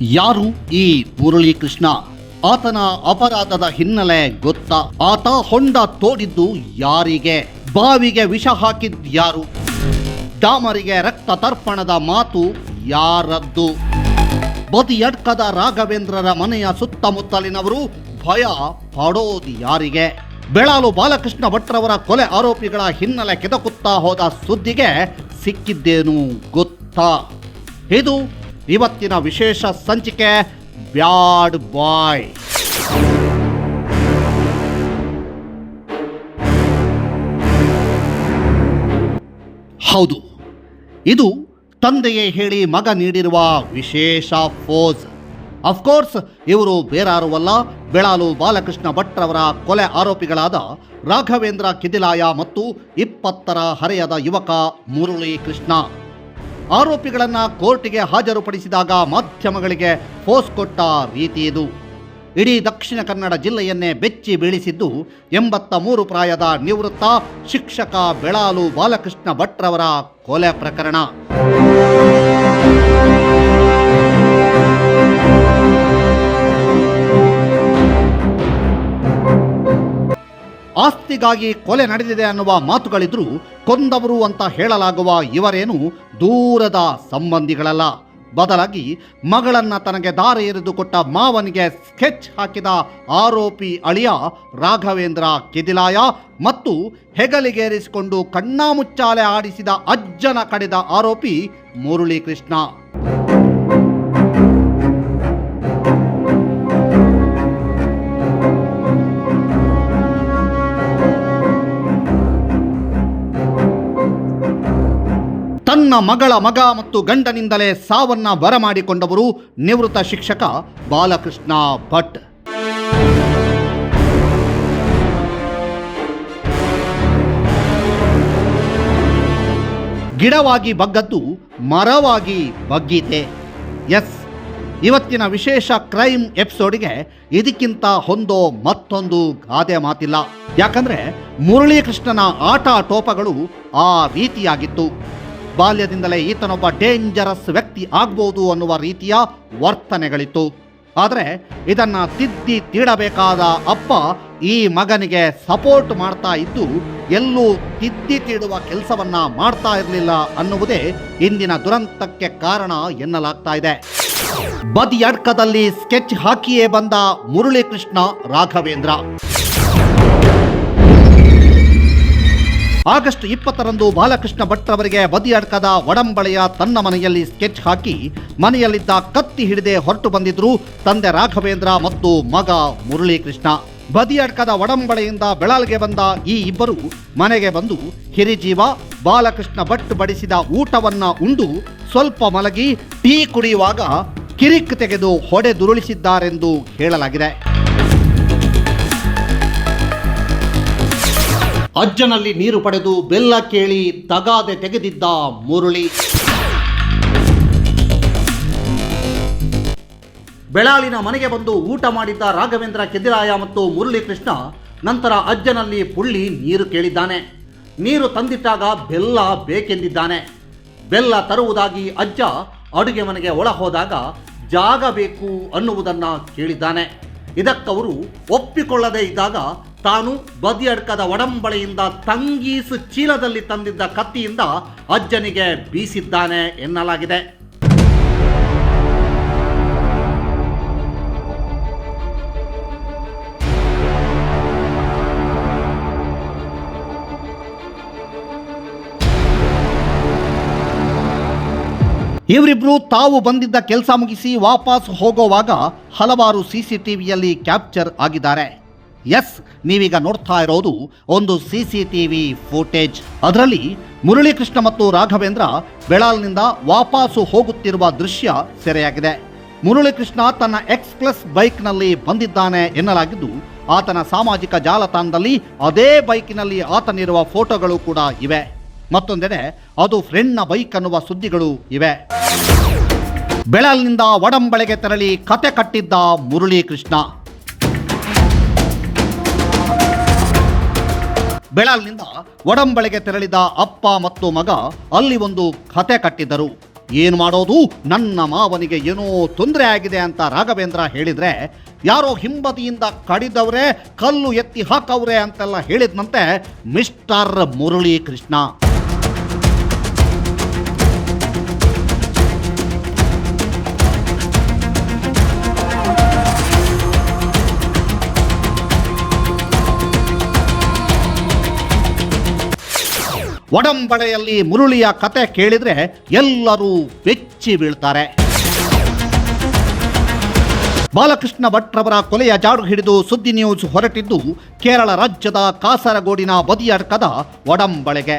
ಯಾರು ಈ ಮುರಳೀಕೃಷ್ಣ ಆತನ ಅಪರಾಧದ ಹಿನ್ನೆಲೆ ಗೊತ್ತಾ? ಆತ ಹೊಂಡ ತೋಡಿದ್ದು ಯಾರಿಗೆ? ಬಾವಿಗೆ ವಿಷ ಹಾಕಿದ್ ಯಾರು? ಡಾಮರಿಗೆ ರಕ್ತ ತರ್ಪಣದ ಮಾತು ಯಾರದ್ದು? ಬದಿಯಡ್ಕದ ರಾಘವೇಂದ್ರರ ಮನೆಯ ಸುತ್ತಮುತ್ತಲಿನವರು ಭಯ ಪಡೋದು ಯಾರಿಗೆ? ಬೆಳಾಲು ಬಾಲಕೃಷ್ಣ ಭಟ್ರವರ ಕೊಲೆ ಆರೋಪಿಗಳ ಹಿನ್ನೆಲೆ ಕೆದಕುತ್ತಾ ಹೋದ ಸುದ್ದಿಗೆ ಸಿಕ್ಕಿದ್ದೇನು ಗೊತ್ತಾ? ಇದು ಇವತ್ತಿನ ವಿಶೇಷ ಸಂಚಿಕೆ, ಬ್ಯಾಡ್ ಬಾಯ್. ಹೌದು, ಇದು ತಂದೆಯೇ ಹೇಳಿ ಮಗ ನೀಡಿರುವ ವಿಶೇಷ ಫೋಜ್. ಅಫ್ಕೋರ್ಸ್ ಇವರು ಬೇರಾರುವಲ್ಲ, ಬೆಳಾಲು ಬಾಲಕೃಷ್ಣ ಭಟ್ರವರ ಕೊಲೆ ಆರೋಪಿಗಳಾದ ರಾಘವೇಂದ್ರ ಕಿದಿಲಾಯ ಮತ್ತು ಇಪ್ಪತ್ತರ ಹರೆಯದ ಯುವಕ ಮುರುಳಿ ಕೃಷ್ಣ. ಆರೋಪಿಗಳನ್ನ ಕೋರ್ಟಿಗೆ ಹಾಜರುಪಡಿಸಿದಾಗ ಮಾಧ್ಯಮಗಳಿಗೆ ಫೋಸ್ ಕೊಟ್ಟ ರೀತಿ ಇದು. ಇಡೀ ದಕ್ಷಿಣ ಕನ್ನಡ ಜಿಲ್ಲೆಯನ್ನೇ ಬೆಚ್ಚಿ ಬೀಳಿಸಿದ್ದು ಎಂಬತ್ತ ಮೂರು ಪ್ರಾಯದ ನಿವೃತ್ತ ಶಿಕ್ಷಕ ಬೆಳಾಲು ಬಾಲಕೃಷ್ಣ ಭಟ್ರವರ ಕೊಲೆ ಪ್ರಕರಣ. ಆಸ್ತಿಗಾಗಿ ಕೊಲೆ ನಡೆದಿದೆ ಅನ್ನುವ ಮಾತುಗಳಿದ್ರು ಕೊಂದವರು ಅಂತ ಹೇಳಲಾಗುವ ಇವರೇನು ದೂರದ ಸಂಬಂಧಿಗಳಲ್ಲ. ಬದಲಾಗಿ ಮಗಳನ್ನ ತನಗೆ ದಾರ ಎರೆದುಕೊಟ್ಟ ಮಾವನಿಗೆ ಸ್ಕೆಚ್ ಹಾಕಿದ ಆರೋಪಿ ಅಳಿಯ ರಾಘವೇಂದ್ರ ಕೆದಿಲಾಯ ಮತ್ತು ಹೆಗಲಿಗೇರಿಸಿಕೊಂಡು ಕಣ್ಣಾಮುಚ್ಚಾಲೆ ಆಡಿಸಿದ ಅಜ್ಜನ ಕಡೆದ ಆರೋಪಿ ಮುರಳಿ ತನ್ನ ಮಗಳ ಮಗ ಮತ್ತು ಗಂಡನಿಂದಲೇ ಸಾವನ್ನ ಬರಮಾಡಿಕೊಂಡವರು ನಿವೃತ್ತ ಶಿಕ್ಷಕ ಬಾಲಕೃಷ್ಣ ಭಟ್. ಗಿಡವಾಗಿ ಬಗ್ಗದ್ದು ಮರವಾಗಿ ಬಗ್ಗೀತೆ ಎಸ್, ಇವತ್ತಿನ ವಿಶೇಷ ಕ್ರೈಮ್ ಎಪಿಸೋಡ್ಗೆ ಇದಕ್ಕಿಂತ ಹೊಂದೋ ಮತ್ತೊಂದು ಗಾದೆ ಮಾತಿಲ್ಲ. ಯಾಕಂದ್ರೆ ಮುರಳೀಕೃಷ್ಣನ ಆಟ ಟೋಪಗಳು ಆ ರೀತಿಯಾಗಿತ್ತು. ಬಾಲ್ಯದಿಂದಲೇ ಈತನೊಬ್ಬ ಡೇಂಜರಸ್ ವ್ಯಕ್ತಿ ಆಗ್ಬೋದು ಅನ್ನುವ ರೀತಿಯ ವರ್ತನೆಗಳಿತ್ತು. ಆದರೆ ಇದನ್ನ ತಿದ್ದಿ ತೀಡಬೇಕಾದ ಅಪ್ಪ ಈ ಮಗನಿಗೆ ಸಪೋರ್ಟ್ ಮಾಡ್ತಾ ಇದ್ದು, ಎಲ್ಲೂ ತಿದ್ದಿ ತೀಡುವ ಕೆಲಸವನ್ನ ಮಾಡ್ತಾ ಇರಲಿಲ್ಲ ಅನ್ನುವುದೇ ಇಂದಿನ ದುರಂತಕ್ಕೆ ಕಾರಣ ಎನ್ನಲಾಗ್ತಾ ಇದೆ. ಬದಿಯಡ್ಕದಲ್ಲಿ ಸ್ಕೆಚ್ ಹಾಕಿಯೇ ಬಂದ ಮುರಳಿಕೃಷ್ಣ ರಾಘವೇಂದ್ರ. ಆಗಸ್ಟ್ ಇಪ್ಪತ್ತರಂದು ಬಾಲಕೃಷ್ಣ ಭಟ್ ಅವರಿಗೆ ಬದಿಯಡ್ಕದ ಒಡಂಬಳೆಯ ತನ್ನ ಮನೆಯಲ್ಲಿ ಸ್ಕೆಚ್ ಹಾಕಿ ಮನೆಯಲ್ಲಿದ್ದ ಕತ್ತಿ ಹಿಡಿದೇ ಹೊರಟು ಬಂದಿದ್ರು ತಂದೆ ರಾಘವೇಂದ್ರ ಮತ್ತು ಮಗ ಮುರಳೀಕೃಷ್ಣ. ಬದಿಯಡ್ಕದ ಒಡಂಬಳೆಯಿಂದ ಬೆಳಲ್ಗೆ ಬಂದ ಈ ಇಬ್ಬರು ಮನೆಗೆ ಬಂದು ಹಿರಿಜೀವ ಬಾಲಕೃಷ್ಣ ಭಟ್ ಬಡಿಸಿದ ಊಟವನ್ನ ಉಂಡು ಸ್ವಲ್ಪ ಮಲಗಿ ಟೀ ಕುಡಿಯುವಾಗ ಕಿರಿಕ್ ತೆಗೆದು ಹೊಡೆದುರುಳಿಸಿದ್ದಾರೆಂದು ಹೇಳಲಾಗಿದೆ. ಅಜ್ಜನಲ್ಲಿ ನೀರು ಪಡೆದು ಬೆಲ್ಲ ಕೇಳಿ ತಗಾದೆ ತೆಗೆದಿದ್ದ ಮುರುಳಿ. ಬೆಳಾಲಿನ ಮನೆಗೆ ಬಂದು ಊಟ ಮಾಡಿದ್ದ ರಾಘವೇಂದ್ರ ಕೆದಿರಾಯ ಮತ್ತು ಮುರಳಿ ಕೃಷ್ಣ ನಂತರ ಅಜ್ಜನಲ್ಲಿ ಪುಳ್ಳಿ ನೀರು ಕೇಳಿದ್ದಾನೆ. ನೀರು ತಂದಿಟ್ಟಾಗ ಬೆಲ್ಲ ಬೇಕೆಂದಿದ್ದಾನೆ. ಬೆಲ್ಲ ತರುವುದಾಗಿ ಅಜ್ಜ ಅಡುಗೆ ಮನೆಗೆ ಒಳ ಹೋದಾಗ ಜಾಗ ಬೇಕು ಅನ್ನುವುದನ್ನು ಕೇಳಿದ್ದಾನೆ. ಇದಕ್ಕವರು ಒಪ್ಪಿಕೊಳ್ಳದೇ ಇದ್ದಾಗ ತಾನು ಬದಿಯಡ್ಕದ ಒಡಂಬಳೆಯಿಂದ ತಂಗೀಸು ಚೀಲದಲ್ಲಿ ತಂದಿದ್ದ ಕತ್ತಿಯಿಂದ ಅಜ್ಜನಿಗೆ ಬೀಸಿದ್ದಾನೆ ಎನ್ನಲಾಗಿದೆ. ಇವರಿಬ್ರು ತಾವು ಬಂದಿದ್ದ ಕೆಲಸ ಮುಗಿಸಿ ವಾಪಸ್ ಹೋಗುವಾಗ ಹಲವಾರು ಸಿಸಿಟಿವಿಯಲ್ಲಿ ಕ್ಯಾಪ್ಚರ್ ಆಗಿದ್ದಾರೆ. ಎಸ್ ನೀವೀಗ ನೋಡ್ತಾ ಇರೋದು ಒಂದು ಸಿಸಿಟಿವಿ ಫುಟೇಜ್. ಅದರಲ್ಲಿ ಮುರಳೀಕೃಷ್ಣ ಮತ್ತು ರಾಘವೇಂದ್ರ ಬೆಳಾಲ್ನಿಂದ ವಾಪಾಸು ಹೋಗುತ್ತಿರುವ ದೃಶ್ಯ ಸೆರೆಯಾಗಿದೆ. ಮುರಳೀಕೃಷ್ಣ ತನ್ನ ಎಕ್ಸ್ ಪ್ಲಸ್ ಬೈಕ್ನಲ್ಲಿ ಬಂದಿದ್ದಾನೆ ಎನ್ನಲಾಗಿದ್ದು, ಆತನ ಸಾಮಾಜಿಕ ಜಾಲತಾಣದಲ್ಲಿ ಅದೇ ಬೈಕಿನಲ್ಲಿ ಆತನಿರುವ ಫೋಟೋಗಳು ಕೂಡ ಇವೆ. ಮತ್ತೊಂದೆಡೆ, ಅದು ಫ್ರೆಂಡ್ನ ಬೈಕ್ ಅನ್ನುವ ಸುದ್ದಿಗಳು ಇವೆ. ಬೆಳಲ್ನಿಂದ ಒಡಂಬಳೆಗೆ ತೆರಳಿ ಕತೆ ಕಟ್ಟಿದ್ದ ಮುರಳೀಕೃಷ್ಣ. ಬೆಳಲ್ನಿಂದ ಒಡಂಬಳಿಗೆ ತೆರಳಿದ ಅಪ್ಪ ಮತ್ತು ಮಗ ಅಲ್ಲಿ ಒಂದು ಕತೆ ಕಟ್ಟಿದ್ದರು. ಏನು ಮಾಡೋದು? ನನ್ನ ಮಾವನಿಗೆ ಏನೋ ತೊಂದರೆ ಆಗಿದೆ ಅಂತ ರಾಘವೇಂದ್ರ ಹೇಳಿದ್ರೆ, ಯಾರೋ ಹಿಂಬದಿಯಿಂದ ಕಡಿದವ್ರೆ, ಕಲ್ಲು ಎತ್ತಿ ಹಾಕವ್ರೆ ಅಂತೆಲ್ಲ ಹೇಳಿದ್ನಂತೆ ಮಿಸ್ಟರ್ ಮುರಳಿ ಕೃಷ್ಣ ಒಡಂಬಡೆಯಲ್ಲಿ ಮುರುಳಿಯ ಕತೆ ಕೇಳಿದ್ರೆ ಎಲ್ಲರೂ ಬೆಚ್ಚಿ ಬೀಳ್ತಾರೆ. ಬಾಲಕೃಷ್ಣ ಭಟ್ರವರ ಕೊಲೆಯ ಜಾಡು ಹಿಡಿದು ಸುದ್ದಿ ನ್ಯೂಸ್ ಹೊರಟಿದ್ದು ಕೇರಳ ರಾಜ್ಯದ ಕಾಸರಗೋಡಿನ ಬದಿಯಡ್ಕದ ಒಡಂಬಳೆಗೆ.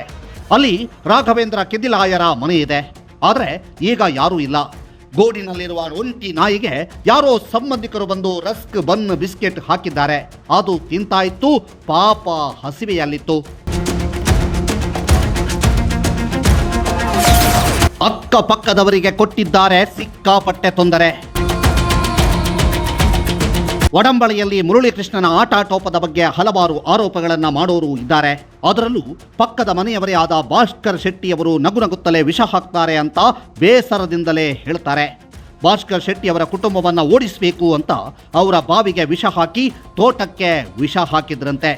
ಅಲ್ಲಿ ರಾಘವೇಂದ್ರ ಕೆದಿಲಾಯರ ಮನೆ ಇದೆ. ಆದರೆ ಈಗ ಯಾರೂ ಇಲ್ಲ. ಗೋಡಿನಲ್ಲಿರುವ ಒಂಟಿ ನಾಯಿಗೆ ಯಾರೋ ಸಂಬಂಧಿಕರು ಬಂದು ರಸ್ಕ್ ಬನ್ ಬಿಸ್ಕೆಟ್ ಹಾಕಿದ್ದಾರೆ. ಅದು ತಿಂತಾಯಿತ್ತು ಪಾಪ ಹಸಿವೆಯಲ್ಲಿತ್ತು. ಅಕ್ಕಪಕ್ಕದವರಿಗೆ ಕೊಟ್ಟಿದ್ದಾರೆ ಸಿಕ್ಕಾಪಟ್ಟೆ ತೊಂದರೆ. ಒಡಂಬಳೆಯಲ್ಲಿ ಮುರಳೀಕೃಷ್ಣನ ಆಟಾಟೋಪದ ಬಗ್ಗೆ ಹಲವಾರು ಆರೋಪಗಳನ್ನು ಮಾಡೋರು ಇದ್ದಾರೆ. ಅದರಲ್ಲೂ ಪಕ್ಕದ ಮನೆಯವರೇ ಆದ ಭಾಸ್ಕರ್ ಶೆಟ್ಟಿಯವರು ನಗು ನಗುತ್ತಲೇ ವಿಷ ಹಾಕ್ತಾರೆ ಅಂತ ಬೇಸರದಿಂದಲೇ ಹೇಳ್ತಾರೆ. ಭಾಸ್ಕರ್ ಶೆಟ್ಟಿಯವರ ಕುಟುಂಬವನ್ನು ಓಡಿಸಬೇಕು ಅಂತ ಅವರ ಬಾವಿಗೆ ವಿಷ ಹಾಕಿ ತೋಟಕ್ಕೆ ವಿಷ ಹಾಕಿದ್ರಂತೆ.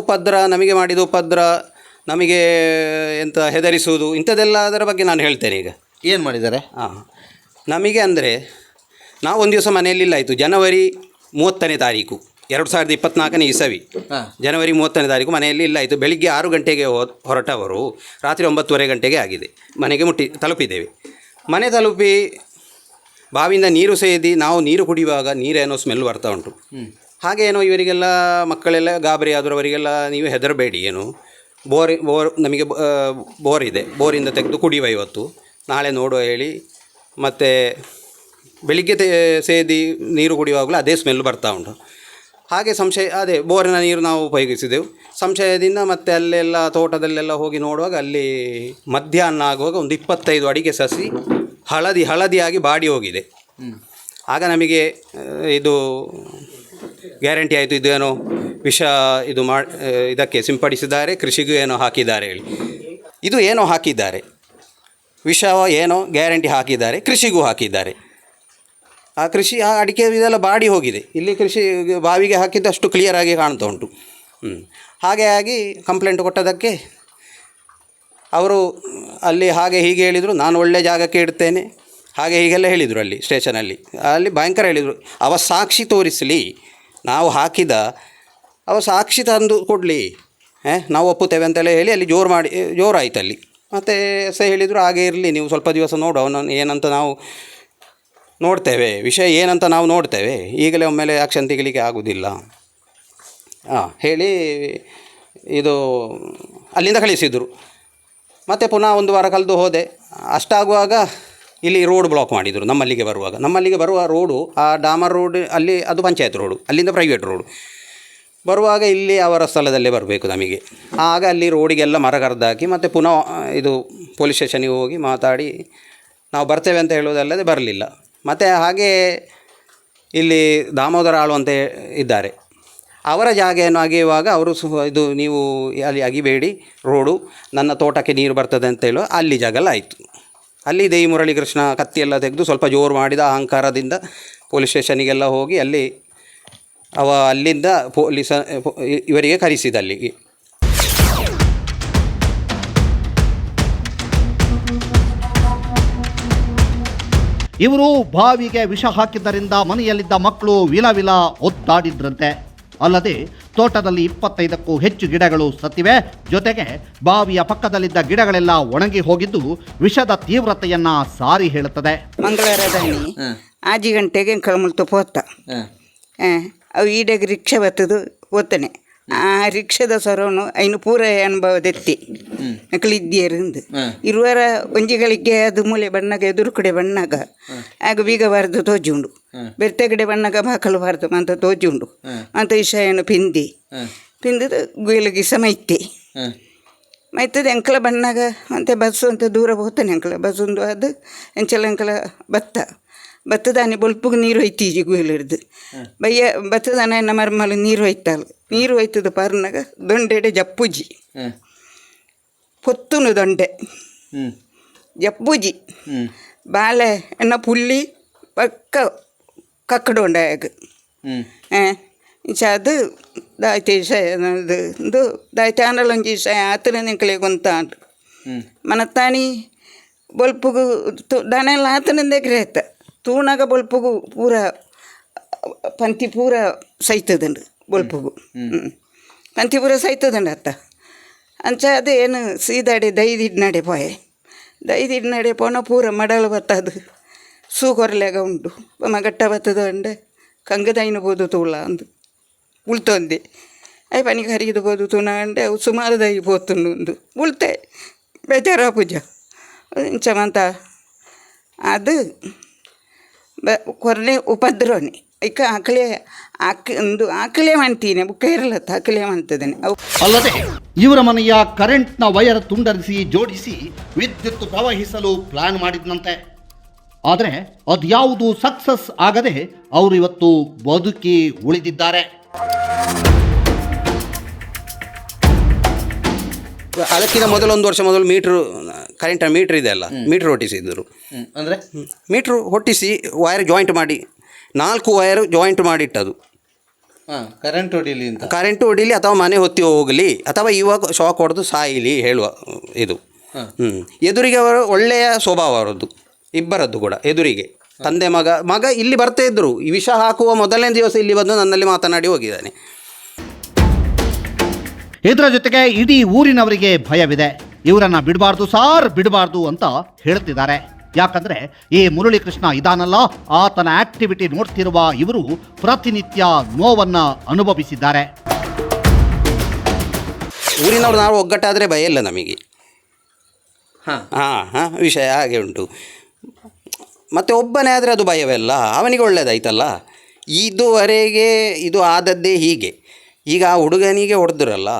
ಉಪದ್ರ ನಮಗೆ ಮಾಡಿದ ಉಪದ್ರ ನಮಗೆ ಎಂತ ಹೆದರಿಸುವುದು ಇಂಥದ್ದೆಲ್ಲ ಅದರ ಬಗ್ಗೆ ನಾನು ಹೇಳ್ತೇನೆ ಈಗ. ಏನು ಮಾಡಿದ್ದಾರೆ? ಹಾಂ ನಮಗೆ ಅಂದರೆ ನಾವು ಒಂದು ದಿವಸ ಮನೆಯಲ್ಲಿಲ್ಲ ಆಯಿತು ಜನವರಿ ಮೂವತ್ತನೇ ತಾರೀಕು ಎರಡು ಸಾವಿರದ ಇಪ್ಪತ್ನಾಲ್ಕನೇ ಇಸವಿ. ಜನವರಿ ಮೂವತ್ತನೇ ತಾರೀಕು ಮನೆಯಲ್ಲಿ ಇಲ್ಲ ಆಯಿತು ಬೆಳಿಗ್ಗೆ ಆರು ಗಂಟೆಗೆ ಹೊರಟವರು ರಾತ್ರಿ ಒಂಬತ್ತುವರೆ ಗಂಟೆಗೆ ಆಗಿದೆ ಮನೆಗೆ ಮುಟ್ಟಿ ತಲುಪಿದ್ದೇವೆ. ಮನೆ ತಲುಪಿ ಬಾವಿಯಿಂದ ನೀರು ಸೇದಿ ನಾವು ನೀರು ಕುಡಿಯುವಾಗ ನೀರೇನೋ ಸ್ಮೆಲ್ ಬರ್ತಾ ಉಂಟು. ಹಾಗೆ ಏನೋ ಇವರಿಗೆಲ್ಲ ಮಕ್ಕಳೆಲ್ಲ ಗಾಬರಿ ಆದರೂ ಅವರಿಗೆಲ್ಲ ನೀವು ಹೆದರಬೇಡಿ ಏನು? ಬೋರ್ ಬೋರ್ ನಮಗೆ ಬೋರ್ ಇದೆ. ಬೋರಿಂದ ತೆಗೆದು ಕುಡಿಯುವ ಇವತ್ತು. ನಾಳೆ ನೋಡುವ ಹೇಳಿ. ಮತ್ತು ಬೆಳಿಗ್ಗೆ ತೇ ಸೇದಿ ನೀರು ಕುಡಿಯುವಾಗಲೂ ಅದೇ ಸ್ಮೆಲ್ ಬರ್ತಾ ಉಂಟು. ಹಾಗೆ ಸಂಶಯ ಅದೇ ಬೋರಿನ ನೀರು ನಾವು ಉಪಯೋಗಿಸಿದೆವು. ಸಂಶಯದಿಂದ ಮತ್ತೆ ಅಲ್ಲೆಲ್ಲ ತೋಟದಲ್ಲೆಲ್ಲ ಹೋಗಿ ನೋಡುವಾಗ ಅಲ್ಲಿ ಮಧ್ಯಾಹ್ನ ಆಗುವಾಗ ಒಂದು ಇಪ್ಪತ್ತೈದು ಅಡಿಗೆ ಸಸಿ ಹಳದಿ ಹಳದಿಯಾಗಿ ಬಾಡಿ ಹೋಗಿದೆ. ಆಗ ನಮಗೆ ಇದು ಗ್ಯಾರಂಟಿ ಆಯಿತು ಇದೇನೋ ವಿಷ ಇದು ಮಾ ಇದಕ್ಕೆ ಸಿಂಪಡಿಸಿದ್ದಾರೆ, ಕೃಷಿಗೂ ಏನೋ ಹಾಕಿದ್ದಾರೆ ಹೇಳಿ. ಇದು ಏನೋ ಹಾಕಿದ್ದಾರೆ. ವಿಷ ಏನೋ ಗ್ಯಾರಂಟಿ ಹಾಕಿದ್ದಾರೆ, ಕೃಷಿಗೂ ಹಾಕಿದ್ದಾರೆ. ಆ ಕೃಷಿ, ಆ ಅಡಿಕೆ ಇದೆಲ್ಲ ಬಾಡಿ ಹೋಗಿದೆ. ಇಲ್ಲಿ ಕೃಷಿ ಬಾವಿಗೆ ಹಾಕಿದ್ದಷ್ಟು ಕ್ಲಿಯರ್ ಆಗಿ ಕಾಣ್ತಾ ಉಂಟು. ಹ್ಞೂ ಹಾಗೆ ಆಗಿ ಕಂಪ್ಲೇಂಟ್ ಕೊಟ್ಟದಕ್ಕೆ ಅವರು ಅಲ್ಲಿ ಹಾಗೆ ಹೀಗೆ ಹೇಳಿದರು, ನಾನು ಒಳ್ಳೆ ಜಾಗಕ್ಕೆ ಇಡ್ತೇನೆ. ಹಾಗೆ ಹೀಗೆಲ್ಲ ಹೇಳಿದರು ಅಲ್ಲಿ ಸ್ಟೇಷನಲ್ಲಿ ಅಲ್ಲಿ. ಭಯಂಕರ ಹೇಳಿದರು. ಅವ ಸಾಕ್ಷಿ ತೋರಿಸಲಿ. ನಾವು ಹಾಕಿದ, ಅವ ಸಾಕ್ಷಿ ತಂದು ಕೊಡಲಿ. ನಾವು ಒಪ್ಪುತ್ತೇವೆ ಅಂತೆಲ್ಲ ಹೇಳಿ ಅಲ್ಲಿ ಜೋರು ಮಾಡಿ, ಜೋರಾಯ್ತು ಅಲ್ಲಿ. ಮತ್ತು ಸಹ ಹೇಳಿದರು, ಹಾಗೆ ಇರಲಿ, ನೀವು ಸ್ವಲ್ಪ ದಿವಸ ನೋಡು ಅವನನ್ನು ಏನಂತ ನಾವು ನೋಡ್ತೇವೆ. ವಿಷಯ ಏನಂತ ನಾವು ನೋಡ್ತೇವೆ. ಈಗಲೇ ಒಮ್ಮೆಲೆ ಆಕ್ಷನ್ ತೆಗಿಲಿಕ್ಕೆ ಆಗೋದಿಲ್ಲ. ಹಾಂ ಹೇಳಿ ಇದು ಅಲ್ಲಿಂದ ಕಳಿಸಿದರು. ಮತ್ತು ಪುನಃ ಒಂದು ವಾರ ಕಳೆದು ಹೋದೆ. ಅಷ್ಟಾಗುವಾಗ ಇಲ್ಲಿ ರೋಡ್ ಬ್ಲಾಕ್ ಮಾಡಿದರು ನಮ್ಮಲ್ಲಿಗೆ ಬರುವಾಗ. ನಮ್ಮಲ್ಲಿಗೆ ಬರುವ ರೋಡು ಆ ಡಾಮರ್ ರೋಡ್ ಅಲ್ಲಿ ಅದು ಪಂಚಾಯತ್ ರೋಡು ಅಲ್ಲಿಂದ ಪ್ರೈವೇಟ್ ರೋಡು ಬರುವಾಗ ಇಲ್ಲಿ ಅವರ ಸ್ಥಳದಲ್ಲೇ ಬರಬೇಕು ನಮಗೆ. ಆಗ ಅಲ್ಲಿ ರೋಡಿಗೆಲ್ಲ ಮರ ಕರೆದಾಕಿ ಮತ್ತು ಪುನಃ ಇದು ಪೊಲೀಸ್ ಸ್ಟೇಷನಿಗೆ ಹೋಗಿ ಮಾತಾಡಿ, ನಾವು ಬರ್ತೇವೆ ಅಂತ ಹೇಳೋದಲ್ಲದೆ ಬರಲಿಲ್ಲ. ಮತ್ತು ಹಾಗೆ ಇಲ್ಲಿ ದಾಮೋದರ ಆಳು ಅಂತ ಇದ್ದಾರೆ. ಅವರ ಜಾಗೆಯನ್ನು ಅಗೆಯುವಾಗ ಅವರು ಇದು ನೀವು ಅಲ್ಲಿ ಅಗಿಬೇಡಿ ರೋಡು ನನ್ನ ತೋಟಕ್ಕೆ ನೀರು ಬರ್ತದೆ ಅಂತ ಹೇಳುವ ಅಲ್ಲಿ ಜಾಗಲ್ಲ ಆಯಿತು. ಅಲ್ಲಿ ದೇವಿ ಮುರಳೀಕೃಷ್ಣ ಕತ್ತಿಯೆಲ್ಲ ತೆಗೆದು ಸ್ವಲ್ಪ ಜೋರು ಮಾಡಿದ ಅಹಂಕಾರದಿಂದ ಪೊಲೀಸ್ ಸ್ಟೇಷನಿಗೆಲ್ಲ ಹೋಗಿ ಅಲ್ಲಿ ಅವ ಅಲ್ಲಿಂದ ಪೊಲೀಸ ಇವರಿಗೆ ಕರೆಸಿದ ಅಲ್ಲಿಗೆ. ಇವರು ಬಾವಿಗೆ ವಿಷ ಹಾಕಿದ್ದರಿಂದ ಮನೆಯಲ್ಲಿದ್ದ ಮಕ್ಕಳು ವಿಲ ವಿಲ ಒದ್ದಾಡಿದ್ರಂತೆ. ಅಲ್ಲದೆ ತೋಟದಲ್ಲಿ ಇಪ್ಪತ್ತೈದಕ್ಕೂ ಹೆಚ್ಚು ಗಿಡಗಳು ಸತ್ತಿವೆ. ಜೊತೆಗೆ ಬಾವಿಯ ಪಕ್ಕದಲ್ಲಿದ್ದ ಗಿಡಗಳೆಲ್ಲ ಒಣಗಿ ಹೋಗಿದ್ದು ವಿಷದ ತೀವ್ರತೆಯನ್ನ ಸಾರಿ ಹೇಳುತ್ತದೆ. ಮಂಗಳವಾರದಲ್ಲಿ ಆಜಿ ಗಂಟೆಗೆ ಕಳಮಲ್ ತುಪ್ಪ ಹೊತ್ತ ಅವು ಈಡೆಗೆ ರಿಕ್ಷಾ ಬತ್ತದು ಓದ್ತಾನೆ ಆ ರಿಕ್ಷದ ಸರವನು ಐನು ಪೂರ ಅನುಭವದೆತ್ತಿ ದತ್ತಿ. ಹ್ಮ್. ಇರುವರ ಒಂಜಿಗಳಿಗೆ ಅದು ಮೂಲೆ ಬಣ್ಣಗ ಎದುರು ಕಡೆ ಬಣ್ಣಗ. ಆಗ ಬೀಗ ಬಾರ್ದು ತೋಜುಂಡು. ಬೆರ್ತೆ ಕಡೆ ಬಣ್ಣಗ ಬಾಕಲು ಬಾರ್ದು ಅಂತ ತೋಜುಂಡು. ಅಂತ ವಿಷಯನು ಪಿಂದಿ. ಪಿಂದು ಗುಯಲಿಗೆ ಸಮೈತಿ ಮೈತದ ಎಂಕಲ ಬಣ್ಣಗ ಅಂತೆ ಬಸ್ಸು ಅಂತ ದೂರ ಹೋಗ್ತಾನೆ ಎಂಕಲ ಬಸ್ ಒಂದು ಅದು ಎಂಚಲ ಎಂಕಲ ಬತ್ತ. ಭತ್ತದಾನೆ ಬೊಲ್ಪುಗೆ ನೀರು ಹೊಯ್ತೀಜಿಗೂ ಹೇಳಿಡ್ದು ಬಯ್ಯ ಭತ್ತದಾನೆ ನಮ್ಮ ಮರ್ಮಲ್ಲಿ ನೀರು ಹೊಯ್ತಾಳು ನೀರು ಹೊಯ್ತದ ಪರ್ನಾಗ ದೊಂಡೆಡೆ ಜಪ್ಪುಜಿ പൊത്തുന്നു തൊണ്ട് ജപ്പൂജി. ബാല എന്ന പുള്ളി ഒക്കെ കക്കടുണ്ടായക്ക് ഏ പക്ഷെ അത് ദാറ്റീഷ ഇത് ഇത് ദാറ്റാനുള്ള ചീഷ ആത്തിന് നിങ്ങളെ കൊന്താണ്ട് മനത്താണി ബൊൽപ്പുക്ക് ദാനെല്ലാം ആത്തിന് എന്തെങ്കിലും ಮನತ್ತಾಣಿ ಬೊಲ್ಪುಗು ತು ದನೆಲ್ಲ ಆತನಿಂದ ಗ್ರೇತ ತೂಣಾಗ ಬೊಲ್ಪುಗು ಪೂರ ಪಂತಿ ಪೂರ ಸೈತದಂಡು ಬೊಲ್ಪುಗು ಹ್ಞೂ ಪಂತಿ ಪೂರ ಸೈತದಂಡು ಅತ್ತ ಅಂಚ ಅದು ಏನು ಸೀದಾಡಿ ದೈದಿಡ್ ನಡೆ ಪೋಯೆ ದೈದಿಡ್ ನಡೆ ಪೋನ ಪೂರ ಮಡಲು ಬತ್ತದು ಸೂ ಕೊರಲೆಗ ಉಂಡು ಮಗಟ್ಟ ಬತ್ತದ ಅಂಡೆ ಕಂಗದೈನು ಬೋದು ತೂಳ ಅಂದು ಉಳ್ತೊಂದೆ ಐ ಪನಿಗೆ ಹರಿದು ಬೋದು ತೂಣ ಅಂಡೆ ಅವು ಸುಮಾರು ದೈ ಪೋತುಂಡು ಒಂದು ಉಳ್ತೆ ಬೇಜಾರ ಪೂಜ ಇಂಚಮಂತ ಅದು ಬ ಕೊರನೆ ಉಪದ್ರವನೆ ಈಗ ಆಕಳೆ ಆಕ ಒಂದು ಆಕಳೆ ಮಾಡ್ತೀನಿ ಬುಕ್ಕ ಇರಲತ್ತ ಆಕಳೆ ಮಾಡ್ತದೇನೆ. ಅವು ಅಲ್ಲದೆ ಇವರ ಮನೆಯ ಕರೆಂಟ್ನ ವೈರ್ ತುಂಡರಿಸಿ ಜೋಡಿಸಿ ವಿದ್ಯುತ್ ಪ್ರವಹಿಸಲು ಪ್ಲಾನ್ ಮಾಡಿದ್ನಂತೆ. ಆದರೆ ಅದ್ಯಾವುದು ಸಕ್ಸಸ್ ಆಗದೆ ಅವರು ಇವತ್ತು ಬದುಕಿ ಉಳಿದಿದ್ದಾರೆ. ಅದಕ್ಕಿಂತ ಮೊದಲೊಂದು ವರ್ಷ ಮೊದಲು ಮೀಟ್ರು ಕರೆಂಟ್ ಮೀಟ್ರ್ ಇದೆ ಅಲ್ಲ ಮೀಟ್ರ್ ಹೊಟ್ಟಿಸಿದ್ರು ಅಂದರೆ? ಮೀಟ್ರ್ ಹೊಟ್ಟಿಸಿ ವೈರ್ ಜಾಯಿಂಟ್ ಮಾಡಿ ನಾಲ್ಕು ವೈರ್ ಜಾಯಿಂಟ್ ಮಾಡಿಟ್ಟದು. ಹಾಂ ಕರೆಂಟ್ ಹೊಡಿಲಿ ಅಂತ. ಕರೆಂಟ್ ಹೊಡಿಲಿ ಅಥವಾ ಮನೆ ಹೊತ್ತಿ ಹೋಗಲಿ ಅಥವಾ ಇವಾಗ ಶಾಕ್ ಹೊಡೆದು ಸಾಯಿಲಿ ಹೇಳುವ ಇದು. ಹ್ಞೂ ಎದುರಿಗೆ ಅವರು ಒಳ್ಳೆಯ ಸ್ವಭಾವ ಅವರದ್ದು ಇಬ್ಬರದ್ದು ಕೂಡ ಎದುರಿಗೆ. ತಂದೆ ಮಗ ಮಗ ಇಲ್ಲಿ ಬರ್ತಾ ಇದ್ರು ಈ ವಿಷ ಹಾಕುವ ಮೊದಲನೇ ದಿವಸ ಇಲ್ಲಿ ಬಂದು ನನ್ನಲ್ಲಿ ಮಾತನಾಡಿ ಹೋಗಿದ್ದಾನೆ. ಇದರ ಜೊತೆಗೆ ಇಡೀ ಊರಿನವರಿಗೆ ಭಯವಿದೆ. ಇವರನ್ನ ಬಿಡಬಾರ್ದು ಸಾರ್ ಬಿಡಬಾರ್ದು ಅಂತ ಹೇಳ್ತಿದ್ದಾರೆ. ಯಾಕಂದ್ರೆ ಈ ಮುರಳೀಕೃಷ್ಣ ಇದಾನಲ್ಲ ಆತನ ಆಕ್ಟಿವಿಟಿ ನೋಡ್ತಿರುವ ಇವರು ಪ್ರತಿನಿತ್ಯ ನೋವನ್ನ ಅನುಭವಿಸಿದ್ದಾರೆ. ಊರಿನವ್ರು ನಾವು ಒಗ್ಗಟ್ಟಾದರೆ ಭಯ ಇಲ್ಲ ನಮಗೆ. ಹಾಂ. ಹಾಂ ಹಾಂ ವಿಷಯ ಹಾಗೆ ಉಂಟು. ಮತ್ತು ಒಬ್ಬನೇ ಆದರೆ ಅದು ಭಯವೆಲ್ಲ ಅವನಿಗೆ ಒಳ್ಳೇದಾಯ್ತಲ್ಲ? ಇದುವರೆಗೆ ಇದು ಆದದ್ದೇ ಹೀಗೆ. ಈಗ ಆ ಹುಡುಗನಿಗೆ ಹೊಡೆದ್ರಲ್ಲ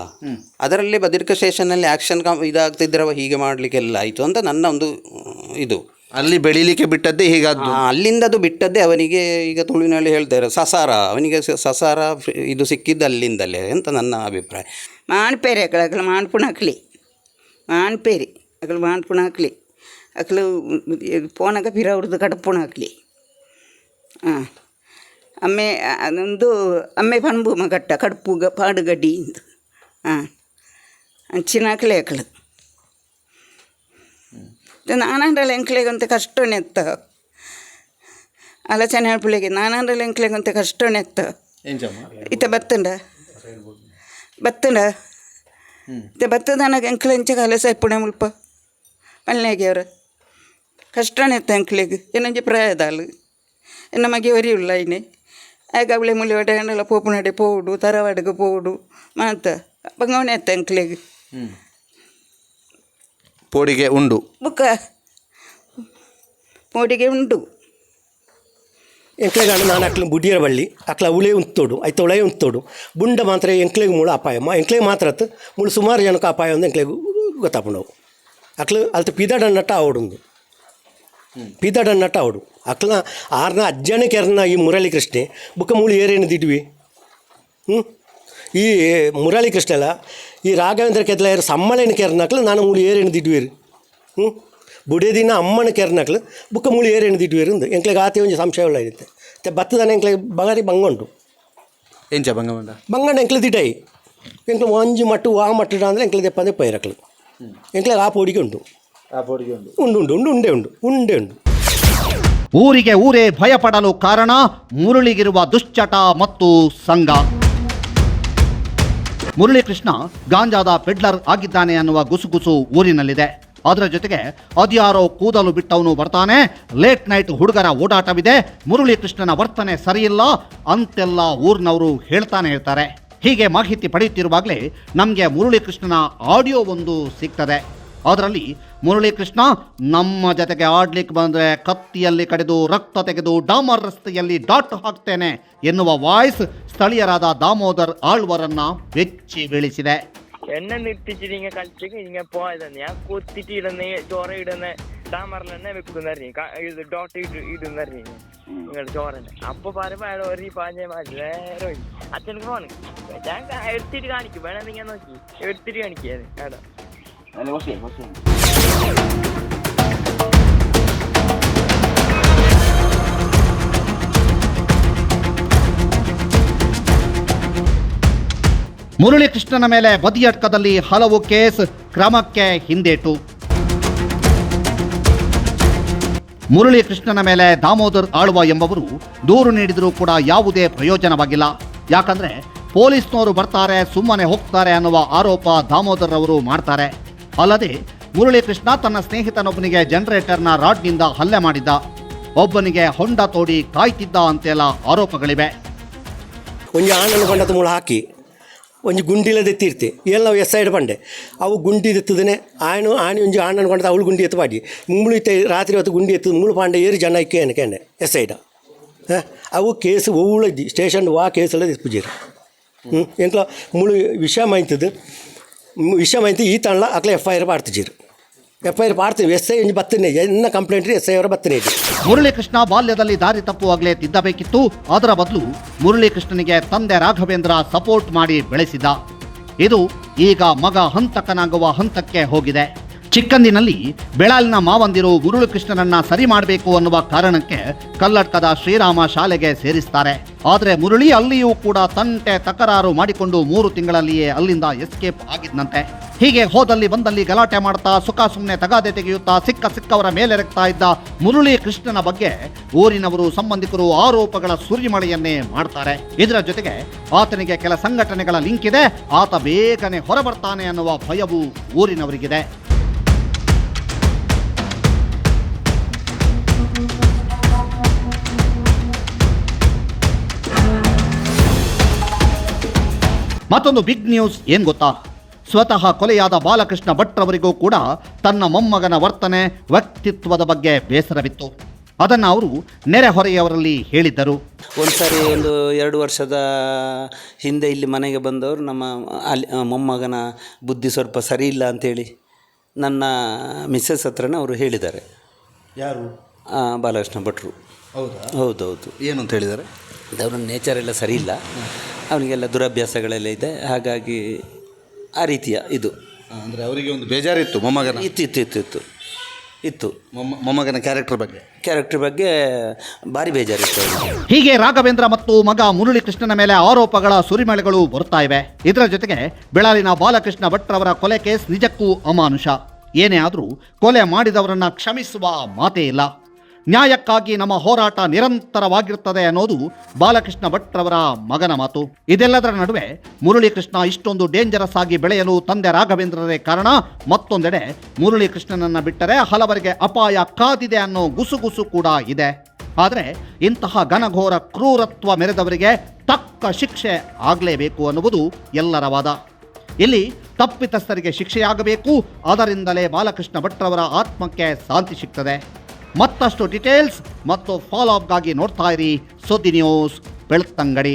ಅದರಲ್ಲಿ ಬದಿರ್ಕ ಸ್ಟೇಷನ್ನಲ್ಲಿ ಆ್ಯಕ್ಷನ್ ಕಮ್ ಇದಾಗ್ತಿದ್ರವ ಹೀಗೆ ಮಾಡಲಿಕ್ಕೆಲ್ಲ ಆಯಿತು ಅಂತ ನನ್ನ ಒಂದು ಇದು. ಅಲ್ಲಿ ಬೆಳಿಲಿಕ್ಕೆ ಬಿಟ್ಟದ್ದೇ ಹೀಗಾದ್ದು? ಅಲ್ಲಿಂದ ಅದು ಬಿಟ್ಟದ್ದೇ ಅವನಿಗೆ ಈಗ ತುಳುವಿನಲ್ಲಿ ಹೇಳ್ತಾರೆ ಸಸಾರ. ಅವನಿಗೆ ಸ- ಸಸಾರ ಇದು ಸಿಕ್ಕಿದ್ದು ಅಲ್ಲಿಂದಲೇ ಅಂತ ನನ್ನ ಅಭಿಪ್ರಾಯ. ಮಾಣ್ಪೇರಿ ಅಕಲ ಅಕಳು ಮಾಣ್ಪುಣ ಹಾಕ್ಲಿ ಮಾಣ್ಪೇರಿ ಅಕಳು ಮಾಣ್ಪುಣ ಹಾಕ್ಲಿ ಅಕಲು ಪೋನಾಗ ಪಿರ ಹುಡ್ದು ಕಡಪುಣ ಹಾಕ್ಲಿ ಹಾಂ. ಅಮ್ಮೆ ಅದೊಂದು ಅಮ್ಮೆ ಪಣ್ಬು ಮಗಟ್ಟ ಕಡುಪುಗ ಪಾಡುಗಡ್ಡಿ ಇಂದು. ಹಾಂ ಅಂಚಿನ ಹಾಕ್ಲೆ ಅಕಲು ನಾನಂದ್ರಲ್ಲಿ ಎಂಕ್ಲೆಗಂತ ಕಷ್ಟನೇ ಎತ್ತ ಆಲೋಚನೆ ಹೇಳ್ಪಿಳಿಗೆ ನಾನಂದ್ರಲ್ಲಿ ಎಂಕ್ಲೆಗಂತ ಕಷ್ಟನೇ ಎತ್ತ ಇತ್ತ ಬತ್ತಂಡ? ಬತ್ತಂಡ? ಇತ್ತ ಬತ್ತದ ನನಗೆ ಅಂಕಲ್ ಎಂಚ ಕಲಸ ಎಪ್ಪುಣೆ ಮುಲ್ಪ. ಪಲ್ನೆಗೆ ಅವ್ರ. ಕಷ್ಟನೇ ಇತ್ತ ಎಂಕ್ಲೆಗೆ ಏನಂಗೆ ಪ್ರಾಯದಾಲು ಎನ್ನ ಮಗೆ ಉಳ್ಳ ಇನೆ ಆಗ ಅವಳೆ ಮುಳಿ ಒಡೆ ಹಣ್ಣೆಲ್ಲ ಪೋಪುನಡೆ ಪೋಡು ತರವಾಡಿಗೆ ಪೋಡು ಮಾತ ಬಂಗವನೆ ಎತ್ತ ಅಂಕ್ಲಿಗೆ ಹ್ಞೂ ಪೋಡಿಗೆ ಉಂಡು ಬುಕ್ಕ ಮೋಡಿಗೆ ಉಂಟು ಎಂಕ್ಲೆಗಾಂಡು ನಾನು ಅಕ್ಲ ಬುಡಿಯರ ಬಳ್ಳಿ ಅಕ್ಲ ಉಳೆ ಉಂತೋಡು ಐತ ಉಳೆ ಉಂತೋಡು ಬುಂಡ ಮಾತ್ರ ಎಂಕ್ಲೆಗ್ ಮುಳು ಅಪಾಯ ಮ ಎಂಕ್ಲೆಗ್ ಮಾತ್ರ ಅತ್ತು ಮುಳು ಸುಮಾರು ಜನಕ್ಕೆ ಅಪಾಯ ಒಂದು ಎಂಕ್ಲೆಗ್ ಗೊತ್ತಾಪುಂಡವು ಅಕ್ಲ ಅಲ್ತ ಪಿದಾಡ ನಟ್ಟ ಆವಡುಂದು ಪಿದಾಡ ನಟ ಆವಡು ಅಕ್ಲ ಆರ್ನ ಅಜ್ಜನೆ ಕೆರ್ನ ಈ ಮುರಳಿ ಕೃಷ್ಣೆ ಬುಕ್ಕ ಮುಳು ಏರೇನು ದಿಡ್ವಿ ಹ್ಞೂ ಈ ಮುರಳಿ ಕೃಷ್ಣ ಅಲ್ಲ ಈ ರಾಘವೇಂದ್ರ ಕೆದ್ಲ ಏರು ಸಮ್ಮಳೇನ ಕೆರ್ನಕ್ಲು ನಾನು ಮುಳು ಏರೇನು ದಿಡ್ವೇರು ಹ್ಞೂ ಬುಡೇ ದಿನ ಅಮ್ಮನ ಕೆರ್ನಕ್ಲು ಬುಕ್ಕ ಮುಳು ಏರೇನು ದಿಡ್ವೇರು ಅಂದು. ಎಂಕ್ಲೆಗೆ ಆತೆ ಒಂಜಿ ಸಂಶಯ ಇರುತ್ತೆ ಮತ್ತೆ ಭತ್ತದನ ಎಂಕ್ಲೆಗೆ ಬಗಾರಿ ಬಂಗುಂಟು ಎಂಚ ಬಂಗಮಂಡ? ಬಂಗಂಡ ಎಂಕ್ಲೆ ದಿಟೈ. ಎಂಕ್ಲೆ ಒಂಜಿ ಮಟ್ಟು ಆ ಮಟ್ಟು ಅಂದರೆ ಎಂಕ್ಲೆ ದೆಪ್ಪಂದೆ ಪೈರಕ್ಲು ಎಂಕ್ಲೆಗೆ ಆ ಪೋಡಿಗೆ ಉಂಟು. ಉಂಡು ಉಂಡು ಉಂಡು ಉಂಡು ಉಂಡೆ ಉಂಡು ಉಂಡೆ. ಊರಿಗೆ ಊರೇ ಭಯಪಡಲು ಕಾರಣ ಮುರುಳಿಗಿರುವ ದುಶ್ಚಟ ಮತ್ತು ಸಂಘ. ಮುರಳೀಕೃಷ್ಣ ಗಾಂಜಾದ ಪೆಡ್ಲರ್ ಆಗಿದ್ದಾನೆ ಅನ್ನುವ ಗುಸುಗುಸು ಊರಿನಲ್ಲಿದೆ. ಅದರ ಜೊತೆಗೆ ಅದ್ಯಾರೋ ಕೂದಲು ಬಿಟ್ಟವನು ಬರ್ತಾನೆ. ಲೇಟ್ ನೈಟ್ ಹುಡುಗರ ಓಡಾಟವಿದೆ. ಮುರಳೀಕೃಷ್ಣನ ವರ್ತನೆ ಸರಿಯಿಲ್ಲ. ಅಂತೆಲ್ಲ ಊರಿನವರು ಹೇಳ್ತಾನೆ ಇರ್ತಾರೆ. ಹೀಗೆ ಮಾಹಿತಿ ಪಡೆಯುತ್ತಿರುವಾಗಲೇ ನಮಗೆ ಮುರಳೀಕೃಷ್ಣನ ಆಡಿಯೋ ಒಂದು ಸಿಗ್ತದೆ. ಅದರಲ್ಲಿ ಮುರಳೀಕೃಷ್ಣ ನಮ್ಮ ಜೊತೆಗೆ ಆಡ್ಲಿಕ್ಕೆ ಬಂದರೆ ಕತ್ತಿಯಲ್ಲಿ ಕಡಿದು ರಕ್ತ ತೆಗೆದು ಡಾಮರ್ ರಸ್ತೆಯಲ್ಲಿ ಡಾಟ್ ಹಾಕ್ತೇನೆ ಎನ್ನುವ ವಾಯ್ಸ್ ಸ್ಥಳೀಯರಾದ ದಾಮೋದರ್ ಆಳ್ವರನ್ನ ಬೆಚ್ಚಿ ಬೀಳಿಸಿದೆ എന്നെ നിർത്തിച്ച് നിങ്ങൾ കളിച്ചേക്ക് നിങ്ങൾ പോയതാണ് ഞാൻ കൊത്തിട്ട് ഇടുന്ന ചോര ഇടുന്ന താമറിലെന്നെ വെക്കുന്നറി ഇത് ഡോട്ട് ഇട്ട് ഇടുന്നറി നിങ്ങൾ ചോറന്നെ അപ്പൊ പറയുമ്പോ അയാൾ ഒരു പാഞ്ഞ മാറ്റി നേരെ പോയി അച്ഛനക്ക് ഫോണ് ഞാൻ കാ- എടുത്തിട്ട് കാണിക്കും വേണം നിങ്ങൾ നോക്കി എടുത്തിട്ട് കാണിക്കാതെ ആടാ ಮುರಳೀಕೃಷ್ಣನ ಮೇಲೆ ಬದಿಯಡ್ಕದಲ್ಲಿ ಹಲವು ಕೇಸ್ ಕ್ರಮಕ್ಕೆ ಹಿಂದೇಟು. ಮುರಳೀಕೃಷ್ಣನ ಮೇಲೆ ದಾಮೋದರ್ ಆಳ್ವ ಎಂಬವರು ದೂರು ನೀಡಿದರೂ ಕೂಡ ಯಾವುದೇ ಪ್ರಯೋಜನವಾಗಿಲ್ಲ. ಯಾಕಂದ್ರೆ ಪೊಲೀಸ್ನವರು ಬರ್ತಾರೆ, ಸುಮ್ಮನೆ ಹೋಗ್ತಾರೆ ಅನ್ನುವ ಆರೋಪ ದಾಮೋದರ್ ಅವರು ಮಾಡ್ತಾರೆ. ಅಲ್ಲದೆ ಮುರಳೀಕೃಷ್ಣ ತನ್ನ ಸ್ನೇಹಿತನೊಬ್ಬನಿಗೆ ಜನರೇಟರ್ನ ರಾಡ್ನಿಂದ ಹಲ್ಲೆ ಮಾಡಿದ್ದ. ಒಬ್ಬನಿಗೆ ಹೊಂಡ ತೋಡಿ ಕಾಯ್ತಿದ್ದ ಅಂತೆಲ್ಲ ಆರೋಪಗಳಿವೆ. ಒಂದು ಆಣನ್ನು ಕೊಂಡದ ಮೂಲ ಹಾಕಿ ಒಂಜಿ ಗುಂಡಿಲದ ಎತ್ತಿರ್ತೆ ಎಲ್ಲ ನಾವು ಎಸ್ ಸೈಡ್ ಬಂಡೆ ಅವು ಗುಂಡಿ ಎತ್ತದನೆ ಆಯ್ನು ಆಣಿ ಒಂಜಿ ಆಣನ್ನು ಕೊಂಡದ ಅವಳು ಗುಂಡಿ ಎತ್ತ ಮಾಡಿ. ಮುಳು ಇತ್ತೆ ರಾತ್ರಿ ಹೊತ್ತು ಗುಂಡಿ ಎತ್ತದ ಮುಳು ಪಾಂಡೆ ಏರಿ ಜನ ಇಕ್ಕೇನೆ ಕೇನೆ, ಎಸ್ ಸೈಡ. ಹಾಂ? ಅವು ಕೇಸ್ ಒವ್ವಳದ್ದಿ ಸ್ಟೇಷನ್ ವಾ ಕೇಸಲ್ಲ ಪೂಜೆ ಹ್ಞೂ ಎಂಕ್ಲ ಮುಳು ವಿಷಯ ಮಾಯ್ತದು ವಿಷಯ ಮಾಯ್ತು ಈ ತಣ್ಣ ಅಕ್ಲೆ ಎಫ್ ಐ ಆರ್ ಮಾಡ್ತಿದ್ದೀರಿ. ಎಫ್ ಐ ಆರ್ ಮಾಡ್ತೀವಿ ಎಸ್ ಐ ಬತ್ತನೆ ಎನ್ನ ಕಂಪ್ಲೇಂಟ್ ಎಸ್ ಐ ಅವರ ಬತ್ತನೆ ಇದೆ ಮುರಳೀಕೃಷ್ಣ ಬಾಲ್ಯದಲ್ಲಿ ದಾರಿ ತಪ್ಪುವಾಗಲೇ ತಿದ್ದಬೇಕಿತ್ತು. ಅದರ ಬದಲು ಮುರಳೀಕೃಷ್ಣನಿಗೆ ತಂದೆ ರಾಘವೇಂದ್ರ ಸಪೋರ್ಟ್ ಮಾಡಿ ಬೆಳೆಸಿದ. ಇದು ಈಗ ಮಗ ಹಂತಕನಾಗುವ ಹಂತಕ್ಕೆ ಹೋಗಿದೆ. ಚಿಕ್ಕಂದಿನಲ್ಲಿ ಬೆಳಾಲಿನ ಮಾವಂದಿರು ಮುರಳೀಕೃಷ್ಣನನ್ನ ಸರಿ ಮಾಡಬೇಕು ಅನ್ನುವ ಕಾರಣಕ್ಕೆ ಕಲ್ಲಡ್ಕದ ಶ್ರೀರಾಮ ಶಾಲೆಗೆ ಸೇರಿಸ್ತಾರೆ. ಆದರೆ ಮುರಳಿ ಅಲ್ಲಿಯೂ ಕೂಡ ತಂಟೆ ತಕರಾರು ಮಾಡಿಕೊಂಡು ಮೂರು ತಿಂಗಳಲ್ಲಿಯೇ ಅಲ್ಲಿಂದ ಎಸ್ಕೇಪ್ ಆಗಿದ್ದಂತೆ ಹೀಗೆ ಹೋದಲ್ಲಿ ಬಂದಲ್ಲಿ ಗಲಾಟೆ ಮಾಡ್ತಾ ಸುಖ ಸುಮ್ಮನೆ ತಗಾದೆ ತೆಗೆಯುತ್ತಾ ಸಿಕ್ಕ ಸಿಕ್ಕವರ ಮೇಲೆರಗ್ತಾ ಇದ್ದ ಮುರುಳಿ ಕೃಷ್ಣನ ಬಗ್ಗೆ ಊರಿನವರು ಸಂಬಂಧಿಕರು ಆರೋಪಗಳ ಸುರಿಮಳೆಯನ್ನೇ ಮಾಡ್ತಾರೆ. ಇದರ ಜೊತೆಗೆ ಆತನಿಗೆ ಕೆಲ ಸಂಘಟನೆಗಳ ಲಿಂಕ್ ಇದೆ. ಆತ ಬೇಗನೆ ಹೊರಬರ್ತಾನೆ ಅನ್ನುವ ಭಯವು ಊರಿನವರಿಗಿದೆ. ಮತ್ತೊಂದು ಬಿಗ್ ನ್ಯೂಸ್ ಏನ್ ಗೊತ್ತಾ? ಸ್ವತಃ ಕೊಲೆಯಾದ ಬಾಲಕೃಷ್ಣ ಭಟ್ರವರಿಗೂ ಕೂಡ ತನ್ನ ಮೊಮ್ಮಗನ ವರ್ತನೆ ವ್ಯಕ್ತಿತ್ವದ ಬಗ್ಗೆ ಬೇಸರವಿತ್ತು. ಅದನ್ನು ಅವರು ನೆರೆಹೊರೆಯವರಲ್ಲಿ ಹೇಳಿದ್ದರು. ಒಂದ್ಸರಿ ಒಂದು ಎರಡು ವರ್ಷದ ಹಿಂದೆ ಇಲ್ಲಿ ಮನೆಗೆ ಬಂದವರು ನಮ್ಮ ಅಲ್ಲಿ ಮೊಮ್ಮಗನ ಬುದ್ಧಿ ಸ್ವಲ್ಪ ಸರಿ ಇಲ್ಲ ಅಂತೇಳಿ ನನ್ನ ಮಿಸ್ಸಸ್ ಹತ್ರನೇ ಅವರು ಹೇಳಿದ್ದಾರೆ. ಯಾರು? ಬಾಲಕೃಷ್ಣ ಭಟ್ರು. ಹೌದಾ? ಹೌದೌದು. ಏನು ಅಂತ ಹೇಳಿದ್ದಾರೆ? ಅವನ ನೇಚರ್ ಎಲ್ಲ ಸರಿ ಇಲ್ಲ. ಅವನಿಗೆಲ್ಲ ದುರಭ್ಯಾಸಗಳೆಲ್ಲ ಇದೆ. ಹಾಗಾಗಿ ಆ ರೀತಿಯ ಇದು. ಅಂದರೆ ಅವರಿಗೆ ಒಂದು ಬೇಜಾರಿತ್ತು ಮೊಮ್ಮಗನ? ಇತ್ತು ಇತ್ತು ಇತ್ತು ಇತ್ತು. ಇತ್ತು. ಮೊಮ್ಮ ಮೊಮ್ಮಗನ ಕ್ಯಾರೆಕ್ಟರ್ ಬಗ್ಗೆ? ಕ್ಯಾರೆಕ್ಟರ್ ಬಗ್ಗೆ ಭಾರಿ ಬೇಜಾರಿತ್ತು ಹೀಗೆ ರಾಘವೇಂದ್ರ ಮತ್ತು ಮಗ ಮುರಳಿ ಕೃಷ್ಣನ ಮೇಲೆ ಆರೋಪಗಳ ಸುರಿಮಳೆಗಳು ಬರ್ತಾ ಇವೆ. ಇದರ ಜೊತೆಗೆ ಬೆಳಾಲಿನ ಬಾಲಕೃಷ್ಣ ಭಟ್ರವರ ಕೊಲೆ ಕೇಸ್ ನಿಜಕ್ಕೂ ಅಮಾನುಷ. ಏನೇ ಆದರೂ ಕೊಲೆ ಮಾಡಿದವರನ್ನ ಕ್ಷಮಿಸುವ ಮಾತೇ ಇಲ್ಲ. ನ್ಯಾಯಕ್ಕಾಗಿ ನಮ್ಮ ಹೋರಾಟ ನಿರಂತರವಾಗಿರುತ್ತದೆ ಅನ್ನೋದು ಬಾಲಕೃಷ್ಣ ಭಟ್ರವರ ಮಗನ ಮಾತು. ಇದೆಲ್ಲದರ ನಡುವೆ ಮುರಳಿ ಕೃಷ್ಣ ಇಷ್ಟೊಂದು ಡೇಂಜರಸ್ ಆಗಿ ಬೆಳೆಯಲು ತಂದೆ ರಾಘವೇಂದ್ರರೇ ಕಾರಣ, ಮತ್ತೊಂದೆಡೆ ಮುರಳಿ ಕೃಷ್ಣನನ್ನ ಬಿಟ್ಟರೆ ಹಲವರಿಗೆ ಅಪಾಯ ಕಾದಿದೆ ಅನ್ನೋ ಗುಸುಗುಸು ಕೂಡ ಇದೆ. ಆದರೆ ಇಂತಹ ಘನಘೋರ ಕ್ರೂರತ್ವ ಮೆರೆದವರಿಗೆ ತಕ್ಕ ಶಿಕ್ಷೆ ಆಗಲೇಬೇಕು ಅನ್ನುವುದು ಎಲ್ಲರ ವಾದ. ಇಲ್ಲಿ ತಪ್ಪಿತಸ್ಥರಿಗೆ ಶಿಕ್ಷೆಯಾಗಬೇಕು, ಅದರಿಂದಲೇ ಬಾಲಕೃಷ್ಣ ಭಟ್ರವರ ಆತ್ಮಕ್ಕೆ ಶಾಂತಿ ಸಿಗ್ತದೆ. ಮತ್ತಷ್ಟು ಡೀಟೇಲ್ಸ್ ಮತ್ತು ಫಾಲೋಅಪ್ಗಾಗಿ ನೋಡ್ತಾ ಇರಿ ಸುದ್ದಿ ನ್ಯೂಸ್ ಬೆಳ್ತಂಗಡಿ.